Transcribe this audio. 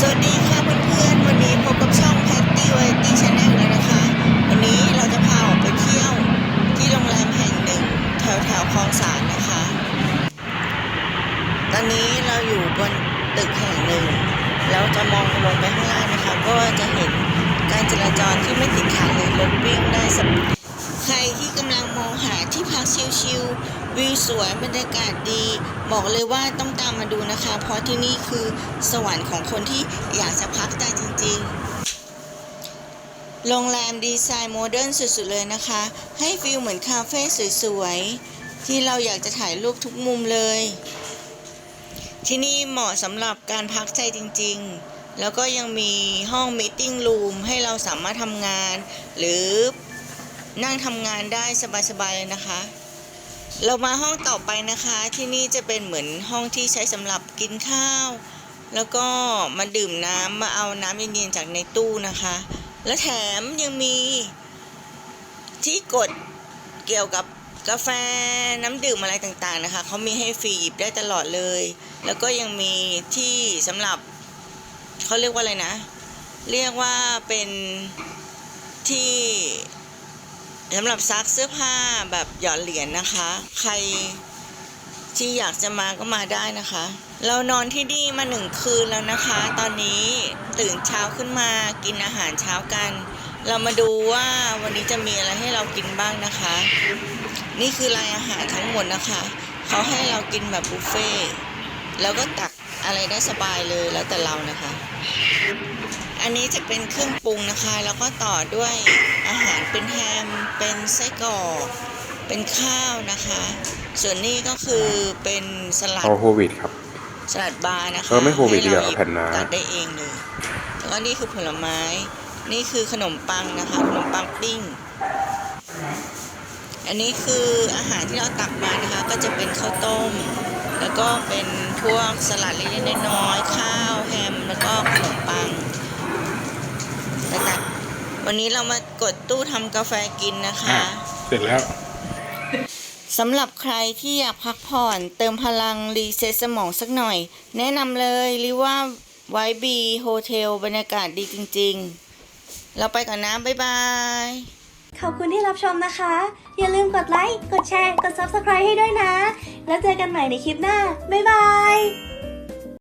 สวัสดีค่ะเพื่อนๆ วันนี้พบกับช่อง Patty v a r i e t y Channel แล้วนะคะ วันนี้เราจะพาออกไปเที่ยวที่โรงแรมแห่งหนึ่งแถวแถวๆคลองสานนะคะ ตอนนี้เราอยู่บนตึกแห่งหนึ่ง แล้วจะมองลงไปข้างล่างนะคะ ก็จะเห็นการจราจรที่ไม่ติดขัดเลยรถวิ่งได้สบายใครที่กำลังมองหาที่พัก ชิลๆวิวสวยบรรยากาศดี บอกเลยว่าต้องตามมาดูนะคะ เพราะที่นี่คือสวรรค์ของคนที่อยากจะพักใจจริงๆ โรงแรมดีไซน์โมเดิร์นสุดๆเลยนะคะ ให้ฟิลเหมือนคาเฟ่สวยๆ ที่เราอยากจะถ่ายรูปทุกมุมเลย ที่นี่เหมาะสำหรับการพักใจจริงๆแล้วก็ยังมีห้องมีติ้งรูมให้เราสามารถทำงาน หรือนั่งทำงานได้สบายๆเลยนะคะ เรามาห้องต่อไปนะคะ ที่นี่จะเป็นเหมือนห้องที่ใช้สำหรับกินข้าว แล้วก็มาดื่มน้ำมาเอาน้ำเย็นๆจากในตู้นะคะ และแถมยังมีที่กดเกี่ยวกับกาแฟน้ำดื่มอะไรต่างๆนะคะเขามีให้ฟรีหยิบได้ตลอดเลย แล้วก็ยังมีที่สำหรับเขาเรียกว่าอะไรนะ เรียกว่าเป็นที่ สำหรับซักเสื้อผ้าแบบหยอดเหรียญนะคะ ใครที่อยากจะมาก็มาได้นะคะ เรานอนที่นี่มาหนึ่งคืนแล้วนะคะ ตอนนี้ตื่นเช้าขึ้นมากินอาหารเช้ากัน เรามาดูว่าวันนี้จะมีอะไรให้เรากินบ้างนะคะ นี่คือรายอาหารทั้งหมดนะคะ เขาให้เรากินแบบบุฟเฟ่แล้วก็ตักอะไรได้สบายเลยแล้วแต่เรานะคะ อันนี้จะเป็นเครื่องปรุงนะคะ แล้วก็ต่อด้วยอาหารเป็นแฮม เป็นไส้กรอก เป็นข้าวนะคะ ส่วนนี้ก็คือเป็นสลัดเอาโควิดครับ สลัดบาร์นะคะเออไม่โควิดให้ดีกว่าเราเอาแผ่นม้าตัดได้เองเลย แล้วก็นี่คือผลไม้ นี่คือขนมปังนะคะ ขนมปังปิ้ง อันนี้คืออาหารที่เราตักมานะคะ ก็จะเป็นข้าวต้ม แล้วก็เป็นพวกสลัดเล็กๆน้อยๆข้าวแฮม แล้วก็ขนมปัง ต่างๆวันนี้เรามากดตู้ทำกาแฟกินนะคะอะเสร็จแล้วสำหรับใครที่อยากพักผ่อน เติมพลังรีเซ็ตสมองสักหน่อย แนะนำเลยริว่าไวบีโฮเทลบรรยากาศดีจริง ๆ เราไปก่อนนะ บ๊ายบาย ขอบคุณที่รับชมนะคะ อย่าลืมกดไลค์ กดแชร์ กด Subscribe ให้ด้วยนะ แล้วเจอกันใหม่ในคลิปหน้า บ๊ายบาย